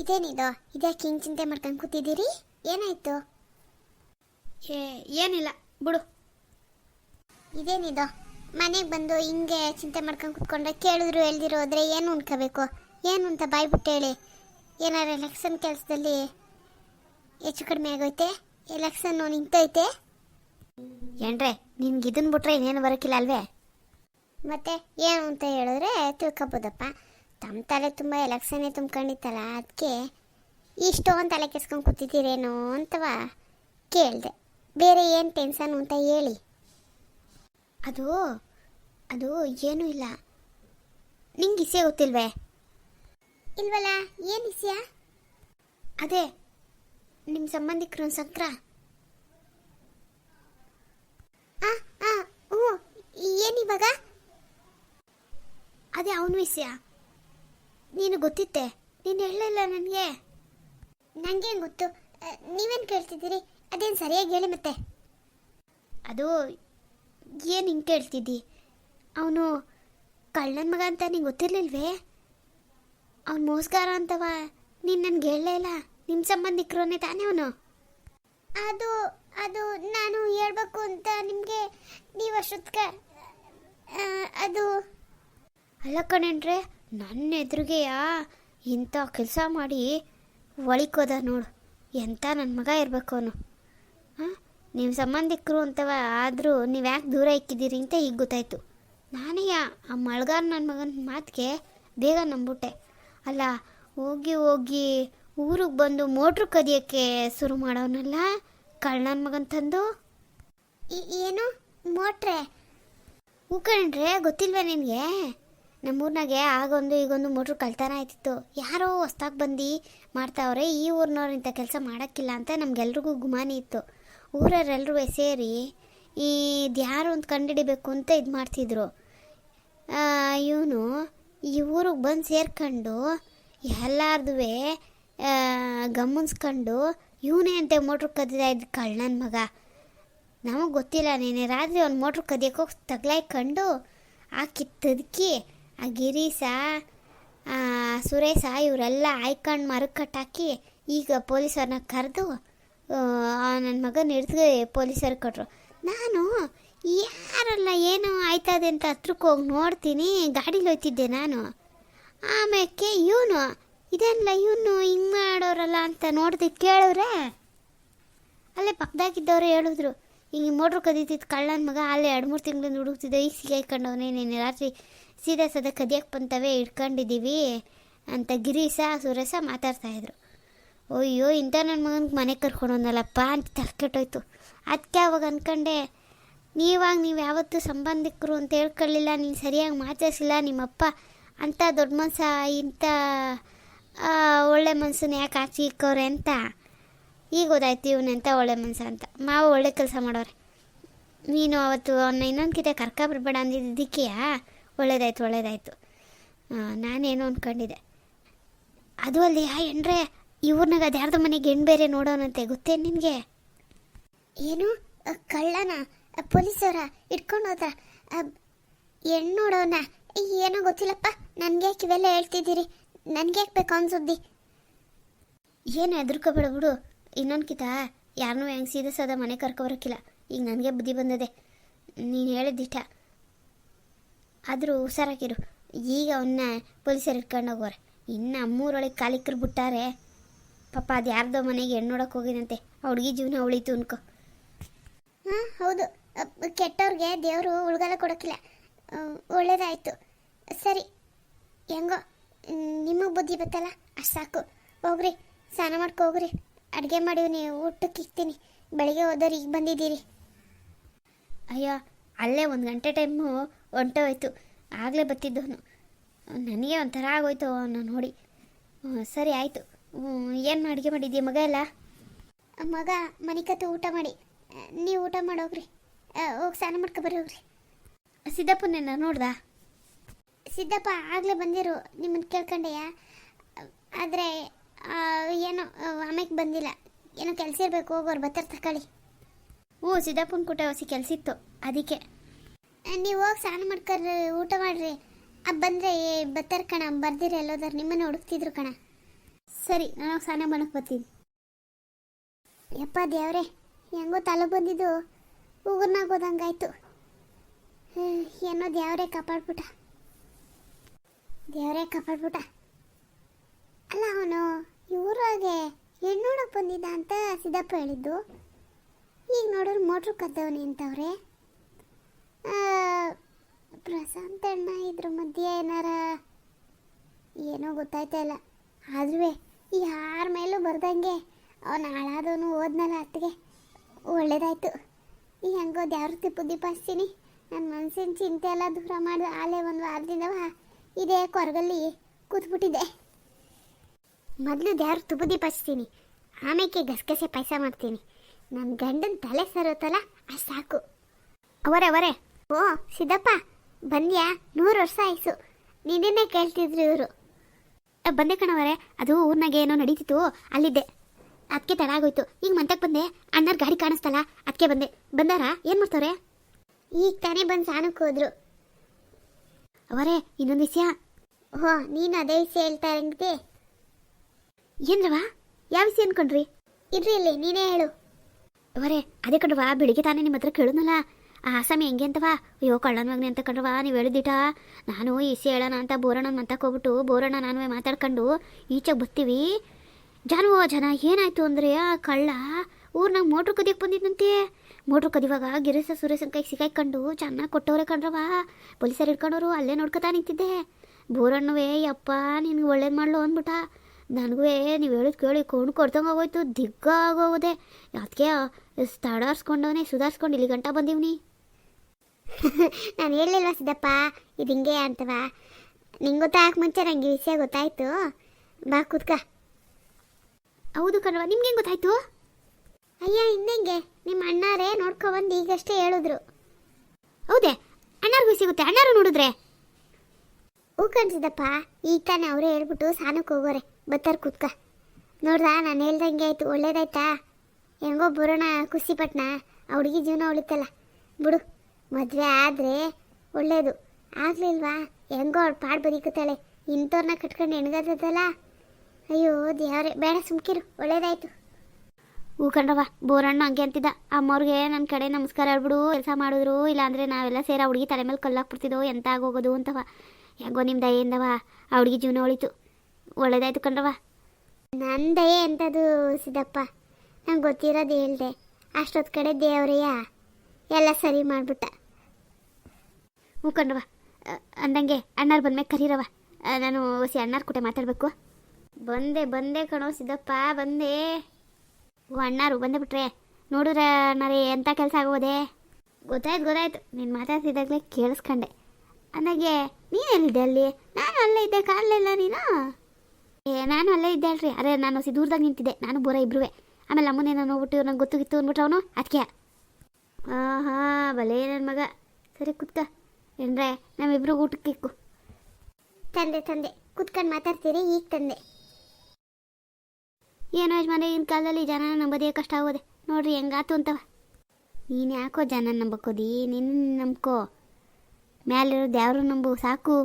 ಇದೇನಿದು? ಇದ್ಯಾಕೆ ಹಿಂಗೆ ಚಿಂತೆ ಮಾಡ್ಕೊಂಡು ಕೂತಿದ್ದೀರಿ? ಏನಾಯ್ತು? ಏ ಏನಿಲ್ಲ. ಬಿಡು. ಇದೇನಿದು? ಮನೆಗೆ ಬಂದು ಹಿಂಗೆ ಚಿಂತೆ ಮಾಡ್ಕೊಂಡು ಕೂತ್ಕೊಂಡ್ರೆ ಕೇಳಿದ್ರು ಹೇಳ್ದಿರೋ ಹೋದ್ರೆ ಏನು ಉಣ್ಕೋಬೇಕು ಏನು ಅಂತ ಬಾಯ್ಬಿಟ್ಟು ಹೇಳಿ. ಏನಾರ ಎಲೆಕ್ಷನ್ ಕೆಲಸದಲ್ಲಿ ಹೆಚ್ಚು ಕಡಿಮೆ ಆಗೋಯ್ತೆ? ಎಲೆಕ್ಷನ್ನು ನಿಂತೈತೆ? ಏನ್ರೆ ನಿನ್ಗೆ ಇದನ್ ಬಿಟ್ರೆ ಇನ್ನೇನು ಬರೋಕ್ಕಿಲ್ಲ ಅಲ್ವೇ? ಮತ್ತೆ ಏನು ಅಂತ ಹೇಳಿದ್ರೆ ತಿಳ್ಕೊಬೋದಪ್ಪ. ತಮ್ಮ ತಲೆ ತುಂಬ ಎಲೆಕ್ಷನ್ನೇ ತುಂಬ್ಕೊಂಡಿತ್ತಲ್ಲ ಅದಕ್ಕೆ ಇಷ್ಟೊಂದು ತಲೆ ಕೆಸ್ಕೊಂಡು ಕೂತಿದ್ದೀರೇನೋ ಅಂತವ ಕೇಳಿದೆ. ಬೇರೆ ಏನು ಟೆನ್ಷನ್ ಅಂತ ಹೇಳಿ. ಅದು ಅದು ಏನೂ ಇಲ್ಲ. ನಿಂಗೆ ಇಸೆ ಗೊತ್ತಿಲ್ವೇ? ಇಲ್ವಲ್ಲ ಏನು ವಿಷಯ ಅದೇ ನಿಮ್ಮ ಸಂಬಂಧಿಕರು ಸಂಕ್ರ ಏನಿವಾಗ ಅದೇ ಅವನು ವಿಷಯ ನೀನು ಗೊತ್ತಿತ್ತೆ. ನೀನು ಹೇಳಲಿಲ್ಲ ನನಗೆ. ನಂಗೇನು ಗೊತ್ತು? ನೀವೇನು ಕೇಳ್ತಿದ್ದೀರಿ? ಅದೇನು ಸರಿಯಾಗಿ ಹೇಳಿ ಮತ್ತೆ. ಅದು ಏನು ಹಿಂಗೆ ಕೇಳ್ತಿದ್ದಿ? ಅವನು ಕಳ್ಳನ ಮಗ ಅಂತ ನಿಂಗೆ ಗೊತ್ತಿರಲಿಲ್ವೇ? ಅವ್ನು ಮೋಸ್ಕಾರ ಅಂತವ ನೀನು ನನಗೆ ಹೇಳಲೇ ಇಲ್ಲ. ನಿಮ್ಮ ಸಂಬಂಧಿಕರನ್ನೇ ತಾನೇ ಅವನು. ಅದು ಅದು ನಾನು ಹೇಳ್ಬೇಕು ಅಂತ ನಿಮಗೆ ನೀವು ಅಷ್ಟೊತ್ಕ ಅದು. ಅಲ್ಲ ಕಣೇನ್ರೆ ನನ್ನ ಎದುರಿಗೆಯ ಇಂಥ ಕೆಲಸ ಮಾಡಿ ಒಳಿಕೋದ ನೋಡು. ಎಂಥ ನನ್ನ ಮಗ ಇರಬೇಕು ಅವನು. ಹಾಂ? ನಿಮ್ಮ ಸಂಬಂಧಿಕರು ಅಂತವ ಆದರೂ ನೀವು ಯಾಕೆ ದೂರ ಇಕ್ಕಿದ್ದೀರಿ ಅಂತ ಈಗ ಗೊತ್ತಾಯಿತು. ನಾನೇ ಆ ಮಳ್ಗಾರ ನನ್ನ ಮಗನ ಮಾತಿಗೆ ಬೇಗ ನಂಬಿಟ್ಟೆ ಅಲ್ಲ ಹೋಗಿ ಹೋಗಿ ಊರಿಗೆ ಬಂದು ಮೋಟ್ರು ಕದಿಯೋಕ್ಕೆ ಶುರು ಮಾಡೋನಲ್ಲ ಕಳ್ಳನ ಮಗನ ತಂದು? ಏನು? ಮೋಟ್ರೆ? ಹೂ ಕಣ್ರೆ ಗೊತ್ತಿಲ್ವೇ ನಿನಗೆ ನಮ್ಮೂರ್ನಾಗೆ ಆಗೊಂದು ಈಗೊಂದು ಮೋಟ್ರ್ ಕಳ್ತನ ಆಯ್ತಿತ್ತು. ಯಾರೋ ಹೊಸ್ದಾಗಿ ಬಂದು ಮಾಡ್ತಾವ್ರೆ, ಈ ಊರಿನವ್ರು ಇಂಥ ಕೆಲಸ ಮಾಡೋಕ್ಕಿಲ್ಲ ಅಂತ ನಮ್ಗೆಲ್ರಿಗೂ ಗುಮಾನಿ ಇತ್ತು. ಊರವರೆಲ್ಲರೂ ಸೇರಿ ಈ ಯಾರು ಅಂತ ಕಂಡುಹಿಡಿಬೇಕು ಅಂತ ಇದು ಮಾಡ್ತಿದ್ರು. ಇವನು ಈ ಊರಿಗೆ ಬಂದು ಸೇರ್ಕೊಂಡು ಎಲ್ಲಾರ್ದು ಗಮನಿಸ್ಕೊಂಡು ಇವನೇ ಅಂತ ಮೋಟ್ರ್ ಕದ್ದಿದ ಇದ್ದ ಕಳ್ಳನ ಮಗ. ನಮಗೆ ಗೊತ್ತಿಲ್ಲ, ನೀನೆ ರಾತ್ರಿ ಅವ್ನು ಮೋಟ್ರ್ ಕದಿಯಕ್ಕೆ ತಗ್ಲಾಯ್ಕೊಂಡು ಆ ಕಿತ್ತದಕ್ಕಿ ಆ ಗಿರೀಶ ಸುರೇಶ ಇವರೆಲ್ಲ ಆಯ್ಕೊಂಡು ಮರಕಟ್ಟಾಕಿ ಕಟ್ಟಾಕಿ ಈಗ ಪೊಲೀಸರನ್ನ ಕರೆದು ನನ್ನ ಮಗನ ಹಿಡಿದು ಪೊಲೀಸರು ಕೊಟ್ಟರು ನಾನು ಯಾರಲ್ಲ ಏನೋ ಆಯ್ತದೆ ಅಂತ ಹತ್ರಕ್ಕೆ ಹೋಗಿ ನೋಡ್ತೀನಿ, ಗಾಡೀಲಿ ಹೋಯ್ತಿದ್ದೆ ನಾನು. ಆಮೇಲೆ ಇವನು, ಇದೆಲ್ಲ ಇವನು ಹಿಂಗೆ ಮಾಡೋರಲ್ಲ ಅಂತ ನೋಡ್ದೆ ಕೇಳಿದ್ರೆ, ಅಲ್ಲೇ ಪಕ್ಕದಾಗಿದ್ದವ್ರು ಹೇಳಿದ್ರು ಹಿಂಗೆ ಮೋಟ್ರ್ ಕದೀತಿದ್ದು ಕಳ್ಳನ ಮಗ ಅಲ್ಲೇ ಎರಡು ಮೂರು ತಿಂಗಳಿಂದ ಹುಡುಕ್ತಿದ್ದೆ. ಈಗ ಸಿಗಾಯ್ಕೊಂಡವನೇ ನೀನು ರಾತ್ರಿ ಸೀದಾ ಸದ ಕದಿಯಕ್ಕೆ ಬಂತವೆ ಇಟ್ಕೊಂಡಿದ್ದೀವಿ ಅಂತ ಗಿರೀಶ, ಸುರೇಶ ಮಾತಾಡ್ತಾಯಿದ್ರು ಅಯ್ಯೋ, ಇಂಥ ನನ್ನ ಮಗನಿಗೆ ಮನೆ ಕರ್ಕೊಂಡೋನಲ್ಲಪ್ಪ ಅಂತ ತಲೆ ಕೆಟ್ಟೋಯ್ತು ಅದಕ್ಕೆ ಅವಾಗ ಅಂದ್ಕೊಂಡೆ ನೀವಾಗ ನೀವು ಯಾವತ್ತೂ ಸಂಬಂಧಿಕರು ಅಂತ ಹೇಳ್ಕೊಳ್ಳಿಲ್ಲ, ನೀನು ಸರಿಯಾಗಿ ಮಾತಾಡಿಸಿಲ್ಲ ನಿಮ್ಮಪ್ಪ ಅಂಥ ದೊಡ್ಡ ಮನಸ್ಸ ಇಂಥ ಒಳ್ಳೆ ಮನ್ಸನ್ನ ಯಾಕೆ ಆಚೆ ಇಕ್ಕವ್ರೆ ಅಂತ. ಈಗ ಗೊತ್ತಾಯ್ತು ಇವನೆಂತ ಒಳ್ಳೆ ಮನುಷ್ಯ ಅಂತ. ಮಾವು ಒಳ್ಳೆ ಕೆಲಸ ಮಾಡೋರೆ ನೀನು ಅವತ್ತು ಅವನ್ನ ಇನ್ನೊಂದು ಕಿತೆ ಕರ್ಕ ಬರಬೇಡ ಅಂದಿದ್ದಕ್ಕೆಯಾ ಒಳ್ಳೇದಾಯ್ತು ಒಳ್ಳೇದಾಯ್ತು. ನಾನೇನು ಅಂದ್ಕೊಂಡಿದ್ದೆ ಅದು ಅಲ್ಲಿ ಆ ಎಂಡ್ರೆ ಇವ್ರನ್ನಾಗ ಅದು ಯಾರ್ದೋ ಮನೆಗೆ ಹೆಣ್ಣು ಬೇರೆ ನೋಡೋನಂತೆ, ಗೊತ್ತೇ ನಿನಗೆ? ಏನು? ಕಳ್ಳನ? ಪೊಲೀಸವರ? ಇಟ್ಕೊಂಡು ಹೋದ್ರ? ಹೆಣ್ಣು ನೋಡೋನ? ಏನೋ ಗೊತ್ತಿಲ್ಲಪ್ಪ. ನನಗೆ ಇವೆಲ್ಲ ಹೇಳ್ತಿದ್ದೀರಿ? ನನಗೆ ಯಾಕೆ ಬೇಕು ಅನ್ಸುದ್ದಿ ಏನು, ಹೆದರ್ಕೋಬೇಡ ಬಿಡು. ಇನ್ನೊಂದು ಕಿತ ಯಾರನ್ನೂ ಹೆಂಗೆ ಸೀದಾ ಸದ ಮನೆ ಕರ್ಕೊಬರಕ್ಕಿಲ್ಲ ಈಗ ನನಗೆ ಬುದ್ಧಿ ಬಂದದೆ. ನೀನು ಹೇಳಿದ್ದಿಟ್ಟ ಆದರೂ ಹುಷಾರಾಗಿರು. ಈಗ ಅವನ್ನ ಪೊಲೀಸರು ಇಟ್ಕೊಂಡು ಹೋಗೋರೆ ಇನ್ನು ಅಮ್ಮೂರೊಳಗೆ ಕಾಲಿಕ್ರು ಬಿಟ್ಟಾರೆ. ಪಾಪ ಅದು ಯಾರ್ದೋ ಮನೆಗೆ ಹೆಣ್ಣು ನೋಡೋಕೆ ಹೋಗಿದಂತೆ ಹುಡುಗಿ ಜೀವನ ಉಳಿತು ಅನ್ಕೋ. ಹಾಂ, ಹೌದು. ಕೆಟ್ಟವ್ರಿಗೆ ದೇವರು ಉಳ್ಗಾಲ ಕೊಡೋಕ್ಕಿಲ್ಲ ಒಳ್ಳೇದಾಯಿತು ಒಳ್ಳೇದಾಯ್ತು. ಸರಿ. ಹೆಂಗೋ, ನಿಮಗೆ ಬುದ್ಧಿ ಬತ್ತಲ್ಲ? ಅಷ್ಟು ಸಾಕು. ಹೋಗ್ರಿ. ಸ್ನಾನ ಮಾಡ್ಕೊ ಹೋಗ್ರಿ. ಅಡುಗೆ ಮಾಡಿವ್ನಿ ಊಟಕ್ಕೆ ಇಕ್ತೀನಿ. ಬೆಳಿಗ್ಗೆ ಹೋದವ್ರು ಈಗ ಬಂದಿದ್ದೀರಿ. ಅಯ್ಯೋ ಅಲ್ಲೇ ಒಂದು ಗಂಟೆ ಟೈಮು ಹೊಂಟೋಯ್ತು ಆಗಲೇ ಬತ್ತಿದ್ದವನು ನನಗೆ ಒಂಥರ ಆಗೋಯ್ತು ಅವನ್ನ ನೋಡಿ. ಸರಿ ಆಯಿತು. ಏನು ಅಡುಗೆ ಮಾಡಿದ್ದೀಯ ಮಗ ಎಲ್ಲ? ಮಗ ಮನೆ ಕತ್ತು ಊಟ ಮಾಡಿ. ನೀವು ಊಟ ಮಾಡೋಗ್ರಿ ಹೋಗಿ ಸ್ನಾನ ಮಾಡ್ಕೊ ಬರ್ರಿ ಹೋಗ್ರಿ. ಸಿದ್ದಪ್ಪನ ನೋಡ್ದಾ? ಸಿದ್ದಪ್ಪ ಆಗಲೇ ಬಂದಿರು ನಿಮ್ಮನ್ನು ಕೇಳ್ಕೊಂಡೆಯಾ ಆದರೆ ಏನೋ ಆಮೇಲೆ ಬಂದಿಲ್ಲ. ಏನೋ ಕೆಲಸ ಇರಬೇಕು ಹೋಗೋರು ಬತ್ತರ್ ತಕೊಳ್ಳಿ. ಓ ಸಿದ್ದಪ್ಪನ ಕೂಟ ಹೊಸಿ ಕೆಲಸ ಇತ್ತು, ಅದಕ್ಕೆ. ನೀವು ಹೋಗಿ ಸ್ನಾನ ಮಾಡ್ಕರ್ರಿ, ಊಟ ಮಾಡ್ರಿ. ಆ ಬಂದರೆ ಬತ್ತರ್ ಕಣ, ಬರ್ದಿರ ಎಲ್ಲೋದಾರು, ನಿಮ್ಮನ್ನು ಹುಡುಕ್ತಿದ್ರು ಕಣ. ಸರಿ, ನಾನು ಸ್ನಾನ ಮಾಡಕ್ಕೆ ಬರ್ತೀನಿ. ಯಪ್ಪ ದೇವ್ರೆ, ಹೆಂಗೋ ತಲೆ ಬಂದಿದ್ದು, ಉಗುರ್ನಾಗ ಹೋದಂಗಾಯ್ತು. ಏನೋ ದೇವ್ರೆ ಕಾಪಾಡ್ಬಿಟ್ಟ. ದೇವ್ರೆ ಕಾಪಾಡ್ಬಿಟ್ಟ ಅಲ್ಲ ಅವನು ಊರಾಗೆ ಹೆಣ್ಣು ನೋಡಕ್ ಬಂದಿದ್ದ ಅಂತ ಸಿದ್ದಪ್ಪ ಹೇಳಿದ್ದು. ಈಗ ನೋಡೋರು ಮೋಟ್ರು ಕದ್ದವನಿ ಅಂತವ್ರೆ. ಪ್ರಶಾಂತ್ ಅಣ್ಣ ಇದ್ರ ಮಧ್ಯೆ ಏನಾರ ಏನೋ ಗೊತ್ತಾಯ್ತಾ ಇಲ್ಲ. ಆದ್ರೂ ಯಾರ ಮೇಲೂ ಬರ್ದಂಗೆ ಅವನು ಹಾಳಾದವನು ಓದ್ನಲ್ಲ ಅತ್ತಿಗೆ. ಒಳ್ಳೇದಾಯ್ತು. ಈ ಹೆಂಗೋ ದೇವ್ರ ದೀಪ ಹಚ್ತೀನಿ. ನನ್ನ ಮನಸ್ಸಿನ ಚಿಂತೆ ಎಲ್ಲ ದೂರ ಮಾಡಿ ಆಲೆ ಒಂದು ವಾರದಿಂದವ ಇದೇ ಕೊರಗಲ್ಲಿ ಕೂತ್ಬಿಟ್ಟಿದೆ ಮೊದಲು ದ್ಯಾರು ತುಪ್ಪು ದೀಪ ಪಾಸ್ತೀನಿ ಆಮೇಲೆ ಗಸಗಸೆ ಪಾಯಸ ಮಾಡ್ತೀನಿ. ನನ್ನ ಗಂಡನ ತಲೆ ಸರೋತಲ್ಲ ಅಷ್ಟು ಸಾಕು. ಅವರೇ ಅವರೇ. ಓ ಸಿದ್ದಪ್ಪ ಬಂದ್ಯಾ? ನೂರು ವರ್ಷ ಆಯಿಸು. ನಿನ್ನೆ ಕೇಳ್ತಿದ್ರು ಇವರು. ಬಂದೆ ಕಣವರೇ. ಅದು ಊರ್ನಾಗೆ ಏನೋ ನಡೀತಿತ್ತು ಅಲ್ಲಿದ್ದೆ. ಅದಕ್ಕೆ ತಡ ಆಗೋಯ್ತು. ಈಗ ಮಂತಕ್ಕೆ ಬಂದೆ ಅಣ್ಣರ ಗಾಡಿ ಕಾಣಿಸ್ತಲ್ಲ ಅದಕ್ಕೆ ಬಂದೆ. ಬಂದಾರ? ಏನು ಮಾಡ್ತವ್ರೆ? ಈಗ ತಾನೇ ಬಂದು ಸಾನಕ್ಕೆ ಹೋದ್ರು. ಅವರೇ ಇನ್ನೊಂದು ವಿಷಯ. ಓ ನೀನು ಅದೇ ವಿಷಯ ಹೇಳ್ತಾ ಇರಂಗಿದೆ ಏನ್ರವ? ಯಾವ ವಿಷಯ ಅನ್ಕೊಂಡ್ರಿ? ಇರ್ರಿ ಇಲ್ಲಿ, ನೀನೇ ಹೇಳು. ಅವರೇ, ಅದೇ ಕಂಡ್ರವಾ ಬೆಳಿಗ್ಗೆ ತಾನೇ ನಿಮ್ಮ ಹತ್ರ ಕೇಳಿದ್ನಲ್ಲ ಆ ಆಸಾಮಿ ಹೆಂಗೆ ಅಂತವಾ ಅಯ್ಯೋ, ಕಳ್ಳನ ಮಗನೆ ಅಂತ ಕಣ್ರವ ನೀವು ಹೇಳಿದಿಟ. ನಾನು ಇಸಿ ಹೇಳೋಣ ಅಂತ ಬೋರಣ್ಣ ಅಂತ ಹೋಗ್ಬಿಟ್ಟು ಬೋರಣ್ಣ ನಾನು ಮಾತಾಡ್ಕೊಂಡು ಈಚೆಗೆ ಬರ್ತೀವಿ ಜಾನು ಜನ, ಏನಾಯ್ತು ಅಂದ್ರೆ ಆ ಕಳ್ಳ ಊರ್ನಾಗ ಮೋಟ್ರ್ ಕದಿಯಕ್ಕೆ ಬಂದಿದ್ದಂತೆ ಮೋಟ್ರ್ ಕದಿವಾಗ ಗಿರೀಶ, ಸುರೇಶನ ಕೈ ಸಿಗಾಯ್ಕೊಂಡು ಚೆನ್ನಾಗಿ ಕೊಟ್ಟವ್ರೆ ಕಣ್ರವ ಪೊಲೀಸರು ಹಿಡ್ಕೊಂಡವರು ಅಲ್ಲೇ ನೋಡ್ಕೊತಾ ನಿಂತಿದ್ದೆ. ಬೋರಣ್ಣವೇ, ಯಪ್ಪ, ನಿನ್ಗೆ ಒಳ್ಳೇದು ಮಾಡ್ಲು ಅಂದ್ಬಿಟ್ಟ. ನನಗೂ ನೀವು ಹೇಳೋದು ಕೇಳಿ ಕೊಂಡು ಕೊಡ್ದಂಗೆ ಆಗೋಯ್ತು ದಿಗ್ಗ ಆಗೋದೆ. ಅದಕ್ಕೆ ತಡಾರ್ಸ್ಕೊಂಡವನೇ ಸುಧಾರಿಸ್ಕೊಂಡು ಇಲ್ಲಿ ಗಂಟ ಬಂದೀವ್ನಿ ನಾನು ಹೇಳಿಲ್ಲ ಸಿದ್ದಪ್ಪ ಇದು ಹಿಂಗೆ ಅಂತವ? ನಿಂಗೆ ಗೊತ್ತಾಗಕ್ಕೆ ಮುಂಚೆ ನನಗೆ ವಿಷಯ ಗೊತ್ತಾಯ್ತು. ಬಾ ಕೂತ್ಕ. ಹೌದು ಕಣವ ನಿಮ್ಗೆ ಹೆಂಗೆ ಗೊತ್ತಾಯ್ತು? ಅಯ್ಯ ಹಿಂದೆಂಗೆ ನಿಮ್ಮ ಅಣ್ಣಾರೇ ನೋಡ್ಕೊಬಂದು ಈಗಷ್ಟೇ ಹೇಳಿದ್ರು. ಹೌದೇ ಅಣ್ಣಾರ್ಗೂ ಸಿಗುತ್ತೆ ಅಣ್ಣಾರು ನೋಡಿದ್ರೆ? ಹೂ ಕಣ್ಸಿದಪ್ಪ ಈಗ ತಾನೇ ಅವರೇ ಹೇಳ್ಬಿಟ್ಟು ಸಾನಕ್ಕೆ ಹೋಗೋರೆ. ಬತ್ತಾರ ಕೂತ್ಕ. ನೋಡ್ದಾ, ನಾನು ಹೇಳ್ದಂಗೆ ಆಯ್ತು, ಒಳ್ಳೇದಾಯ್ತಾ? ಹೆಂಗೋ ಬರೋಣ ಖುಷಿಪಟ್ಟಣ ಆ ಹುಡುಗಿ ಜೀವನ ಉಳಿತಲ್ಲ. ಬಿಡು, ಮದುವೆ ಆದರೆ ಒಳ್ಳೇದು. ಆಗಲಿಲ್ವಾ? ಹೆಂಗೋ ಅವ್ಳು ಪಾಡು ಬದುಕುತ್ತಾಳೆ ಇಂಥವ್ರನ್ನ ಕಟ್ಕೊಂಡು ಹೆಣ್ಗದಲ್ಲ ಅಯ್ಯೋ, ದೇವ್ರೆ, ಬೇಡ, ಸುಮ್ಕಿರು. ಒಳ್ಳೇದಾಯ್ತು. ಹೂ ಬೋರಣ್ಣ ಹಂಗೆ ಅಂತಿದ್ದ. ಅಮ್ಮವ್ರಿಗೆ ನನ್ನ ಕಡೆ ನಮಸ್ಕಾರ ಹೇಳ್ಬಿಡು, ಕೆಲಸ ಮಾಡಿದ್ರು. ಇಲ್ಲಾಂದರೆ ನಾವೆಲ್ಲ ಸೇರಿ ಹುಡುಗಿ ತಲೆ ಮೇಲೆ ಕಲ್ಲಾಕ್ಬಿಡ್ತಿದ್ದೋ ಎಂತ ಆಗೋಗೋದು ಅಂತವ ಹೆಂಗೋ ನಿಮ್ಮ ದಯೆಯಿಂದವ ಆ ಹುಡುಗಿ ಜೀವನ ಉಳಿತು. ಒಳ್ಳೇದಾಯ್ತು ಕಣ್ರವ ನಂದೇ ಎಂಥದ್ದು ಸಿದ್ದಪ್ಪ? ನಂಗೆ ಗೊತ್ತಿರೋದು ಹೇಳ್ದೆ. ಅಷ್ಟೊತ್ತು ಕಡೆ ದೇವ್ರಯ್ಯ ಎಲ್ಲ ಸರಿ ಮಾಡಿಬಿಟ್ಟ. ಹ್ಞೂ ಕಣ್ರವ ಅಂದಂಗೆ ಅಣ್ಣಾರು ಬಂದ್ಮೇಲೆ ಕರೀರವ ನಾನು ಸಿ ಅಣ್ಣಾರ ಕೂಟೆ ಮಾತಾಡಬೇಕು. ಬಂದೆ ಬಂದೆ ಕಣೋ ಸಿದ್ದಪ್ಪ, ಬಂದೆ. ಓ, ಅಣ್ಣಾರು, ಬಂದೆ ಬಿಟ್ರೆ. ನೋಡಿದ್ರೆ ಅಣ್ಣಾರೇ ಎಂಥ ಕೆಲಸ ಆಗೋದೆ? ಗೊತ್ತಾಯ್ತು ಗೊತ್ತಾಯ್ತು. ನೀನು ಮಾತಾಡ್ತಿದ್ದಾಗಲೇ ಕೇಳಿಸ್ಕೊಂಡೆ. ಅಂದಾಗೆ ನೀನು ಎಲ್ಲಿದ್ದೆ ಅಲ್ಲಿ? ನಾನು ಅಲ್ಲೇ ಇದ್ದೆ ಕಾಣಲಿಲ್ಲ ನೀನು? ಏ ನಾನು ಅಲ್ಲೇ ಇದ್ದೆ ಅಲ್ರಿ. ಅರೆ ನಾನು ಸಿ ದೂರದಾಗ ನಿಂತಿದ್ದೆ. ನಾನು ಬೋರ ಇಬ್ರುವೆ. ಆಮೇಲೆ ಅಮ್ಮನೇನೋ ನೋಡ್ಬಿಟ್ಟು ನಂಗೆ ಗೊತ್ತು ಗಿತ್ತು ಅಂದ್ಬಿಟ್ಟು ಅವನು. ಅದಕ್ಕೆ ಆಹಾ ಹಾಂ ಭಲೇ ನನ್ನ ಮಗ. ಸರಿ ಕುತ್ಕ. ಏನ್ರೆ ನಮ್ಮಿಬ್ರಿಗೂ ಊಟಕ್ಕೆ ಇಕ್ಕು. ತಂದೆ ತಂದೆ. ಕುತ್ಕೊಂಡು ಮಾತಾಡ್ತೀರಿ ಈಗ ತಂದೆ. ಏನೋ ಯಜಮಾನ ಈಗಿನ ಕಾಲದಲ್ಲಿ ಜನ ನಂಬೋದೇ ಕಷ್ಟ ಆಗೋದೆ. ನೋಡ್ರಿ ಹೆಂಗಾತು ಅಂತವ. ನೀನು ಯಾಕೋ ಜನ ನಂಬಕೋದಿ? ನಿನ್ನ ನಂಬ್ಕೋ. ಮ್ಯಾಲಿರೋ ದೇವ್ರ ನಂಬು? ಸಾಕು.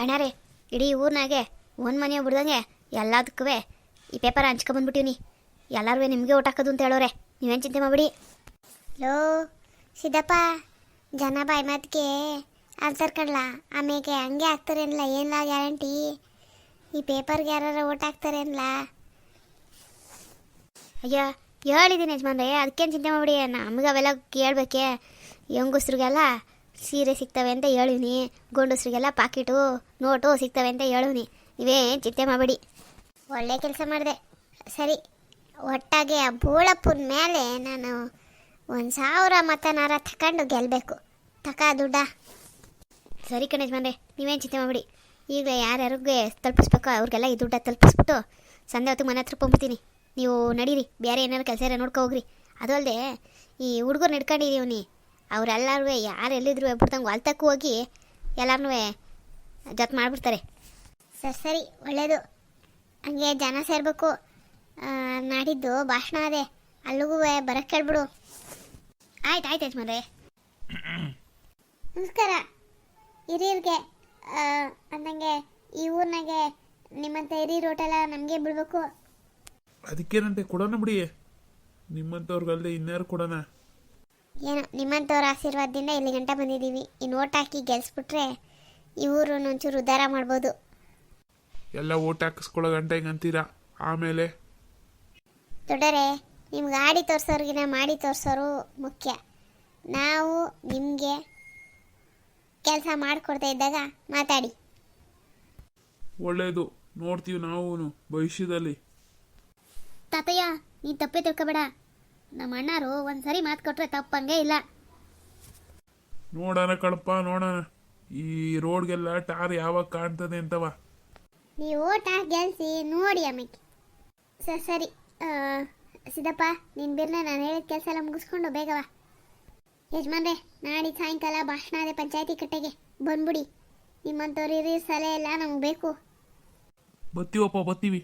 ಅಣ್ಣಾರೇ ಇಡೀ ಊರ್ನಾಗೆ ಒಂದು ಮನೆ ಬಿಡ್ದಂಗೆ ಎಲ್ಲದಕ್ಕೂ ಈ ಪೇಪರ್ ಹಂಚ್ಕೊಂಬಂದ್ಬಿಟ್ಟಿವ್ನಿ ಎಲ್ಲರೂ ನಿಮಗೆ ಊಟ ಹಾಕೋದು ಅಂತ ಹೇಳೋರೆ ನೀವೇನು ಚಿಂತೆ ಮಾಡಿಬಿಡಿ. ಲೋ ಸಿದ್ದಪ್ಪ ಜನ ಬಾಯ್ ಮಾತಿಗೆ ಆನ್ಸರ್ ಕಡ್ಲ? ಆಮೇಲೆ ಹಂಗೆ ಹಾಕ್ತಾರೆ ಏನಿಲ್ಲ ಗ್ಯಾರಂಟಿ ಈ ಪೇಪರ್ಗೆ ಯಾರು ಓಟ್ ಹಾಕ್ತಾರೆ ಅನ್ಲ ಅಯ್ಯ ಹೇಳಿದ್ದೀನಿ ಯಜಮಾನ್ರೆ ಅದಕ್ಕೇನು ಚಿಂತೆ ಮಾಡಿಬಿಡಿ. ನಮಗೆ ಅವೆಲ್ಲ ಕೇಳಬೇಕೆ. ಹೆಂಗಸ್ರಿಗೆಲ್ಲ ಸೀರೆ ಸಿಗ್ತವೆ ಅಂತ ಹೇಳಿವ್ನಿ ಗಂಡಸ್ರಿಗೆಲ್ಲ ಪಾಕಿಟು, ನೋಟು ಸಿಗ್ತವೆ ಅಂತ ಹೇಳಿವ್ನಿ ಇವೇನು ಚಿಂತೆ ಮಾಡಬೇಡಿ. ಒಳ್ಳೆ ಕೆಲಸ ಮಾಡಿದೆ. ಸರಿ, ಒಟ್ಟಾಗಿ ಆ ಬೋಳಪ್ಪನ ಮೇಲೆ ನಾನು ಒಂದು ಸಾವಿರ ಮತನಾರ ತಕೊಂಡು ಗೆಲ್ಲಬೇಕು ತಕ ದುಡ್ಡ. ಸರಿ ಕಣೇಶ್ ಮನೆ ನೀವೇನು ಚಿಂತೆ ಮಾಡಿಬಿಡಿ. ಈಗ ಯಾರ್ಯಾರಿಗೆ ತಲುಪಿಸ್ಬೇಕೋ ಅವ್ರಿಗೆಲ್ಲ ಈ ದುಡ್ಡ ತಲುಪಿಸ್ಬಿಟ್ಟು ಸಂಜೆ ಹೊತ್ತಿಗೆ ಮನೆ ಹತ್ರ ಪಂಪ್ತೀನಿ ನೀವು ನಡೀರಿ, ಬೇರೆ ಏನಾರು ಕೆಲಸ ಇರೋ ನೋಡ್ಕೊ ಹೋಗ್ರಿ. ಅದು ಅಲ್ಲದೆ ಈ ಹುಡುಗರು ನಡ್ಕೊಂಡಿದೀವಿ ಅವರೆಲ್ಲರೂ ಯಾರು ಎಲ್ಲಿದ್ರು ಬಿಡ್ತಂಗೆ ಹೊಲ್ತಕ್ಕೆ ಹೋಗಿ ಎಲ್ಲರನ್ನೂ ಜೊತೆ ಮಾಡಿಬಿಡ್ತಾರೆ. ಸರಿ ಸರಿ, ಒಳ್ಳೇದು. ಹಂಗೆ ಜನ ಸೇರಬೇಕು. ನಾಡಿದ್ದು ಭಾಷಣ ಅದೇ. ಅಲ್ಲಿಗೂ ಬರಕ್ಕೆ ಕೇಳ್ಬಿಡು ಆಯ್ತು ಆಯ್ತು ಯಜಮಾನ್ರೆ. ನಮಸ್ಕಾರ. ಹಿರಿಯರಿಗೆ ಅಂದಂಗೆ ನಿಮ್ಮಂತ ಹಿರಿಯ ಹೋಟೆಲ ನಮಗೆ ಬಿಡಬೇಕು. ಅದಕ್ಕೇನಂತೆ ಕೊಡೋಣ ಬಿಡಿ. ನಿಮ್ಮಂಥವ್ರಿಗಲ್ಲದೆ ಇನ್ಯಾರು ಕೊಡೋಣ? ಏನೋ ನಿಮ್ಮಂಥವ್ರ ಆಶೀರ್ವಾದದಿಂದ ಇಲ್ಲಿ ಗಂಟ ಬಂದಿದ್ದೀವಿ. ಈ ನೋಟ್ ಹಾಕಿ ಗೆಲ್ಸ್ಬಿಟ್ರೆ ಈ ಊರು ಒಂಚೂರು ಉದ್ಧಾರ ಮಾಡ್ಬೋದು. ಎಲ್ಲ ಓಟ್ ಹಾಕಿಸ್ಕೊಳ್ಳೋ ಗಂಟೆ ಅಂತೀರಾ? ಆಮೇಲೆ? ದೊಡ್ಡರೆ ನಿಮ್ಗೆ ಆಡಿ ತೋರಿಸೋರ್ಗಿನ ಮಾಡಿ ತೋರಿಸೋರು ಮುಖ್ಯ. ನಾವು ನಿಮಗೆ ಕೆಲಸ ಮಾಡಿಕೊಡ್ತಾ ಇದ್ದಾಗ ಮಾತಾಡಿ. ಒಳ್ಳೇದು. ನೋಡ್ತೀವಿ ನಾವು ಭವಿಷ್ಯದಲ್ಲಿ. ತಾತಯ್ಯ ನೀನು ತಪ್ಪೇ ತಿಳ್ಕೊಬೇಡ. ನಮ್ಮ ಅಣ್ಣಾರು ಒಂದ್ಸರಿ ಮಾತು ಕೊಟ್ರೆ ತಪ್ಪಂಗೆ ಇಲ್ಲ. ನೋಡೋಣ ಕಣಪ್ಪ ನೋಡೋಣ. ಈ ರೋಡ್ಗೆಲ್ಲ ಟಾರ್ ಯಾವಾಗ ಕಾಣ್ತದೆ ಅಂತವ. ನೀವು ಟಾರ್ ಗೆಲ್ಸಿ ನೋಡಿ ಆಮೇಲೆ ಸರಿ. ಸರಿ ಸಿದ್ದಪ್ಪ ನಿನ್ನ ಬಿರ್ನ ನಾನು ಹೇಳಿದ ಕೆಲಸ ಎಲ್ಲ ಮುಗಿಸ್ಕೊಂಡು ಬೇಗವಾ ಯಜಮಾನ್ರೆ ನಾಳೆ ಸಾಯಂಕಾಲ ಭಾಷಣ ಅದೇ ಪಂಚಾಯತಿ ಕಟ್ಟೆಗೆ ಬಂದ್ಬಿಡಿ. ನಿಮ್ಮಂಥವ್ರು ಇರೋ ಸಲಹೆ ಎಲ್ಲ ನಮ್ಗೆ ಬೇಕು. ಬತ್ತೀವಪ್ಪ ಬತ್ತೀವಿ.